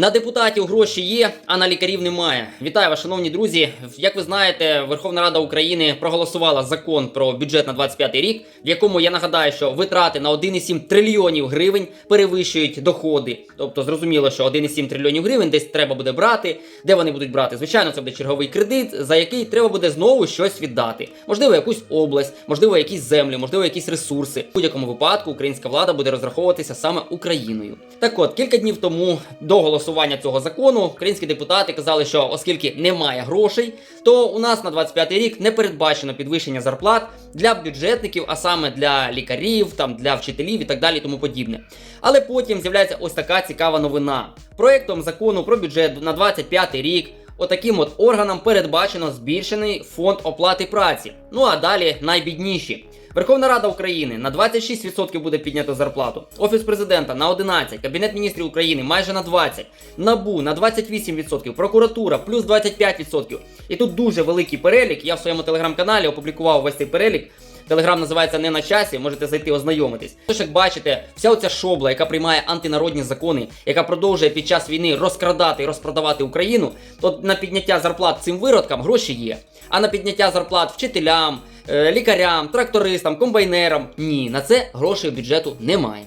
На депутатів гроші є, а на лікарів немає. Вітаю вас, шановні друзі. Як ви знаєте, Верховна Рада України проголосувала закон про бюджет на 25 рік, в якому я нагадаю, що витрати на 1,7 трильйонів гривень перевищують доходи. Тобто зрозуміло, що 1,7 трильйонів гривень десь треба буде брати. Де вони будуть брати? Звичайно, це буде черговий кредит, за який треба буде знову щось віддати. Можливо, якусь область, можливо, якісь землі, можливо, якісь ресурси. В будь-якому випадку українська влада буде розраховуватися саме Україною. Так от, кілька днів тому до голосування цього закону українські депутати казали, що оскільки немає грошей, то у нас на 25 рік не передбачено підвищення зарплат для бюджетників, а саме для лікарів, там для вчителів і так далі, тому подібне. Але потім з'являється ось така цікава новина. Проектом закону про бюджет на 25 рік. Отаким от органам передбачено збільшений фонд оплати праці. Ну а далі найбідніші. Верховна Рада України на 26% буде піднято зарплату. Офіс президента на 11%, Кабінет міністрів України майже на 20%, НАБУ на 28%, прокуратура плюс 25%. І тут дуже великий перелік. Я в своєму телеграм-каналі опублікував весь цей перелік. Телеграм називається не на часі, можете зайти ознайомитись. Тож, як бачите, вся оця шобла, яка приймає антинародні закони, яка продовжує під час війни розкрадати і розпродавати Україну, то на підняття зарплат цим виродкам гроші є. А на підняття зарплат вчителям, лікарям, трактористам, комбайнерам ні, на це грошей бюджету немає.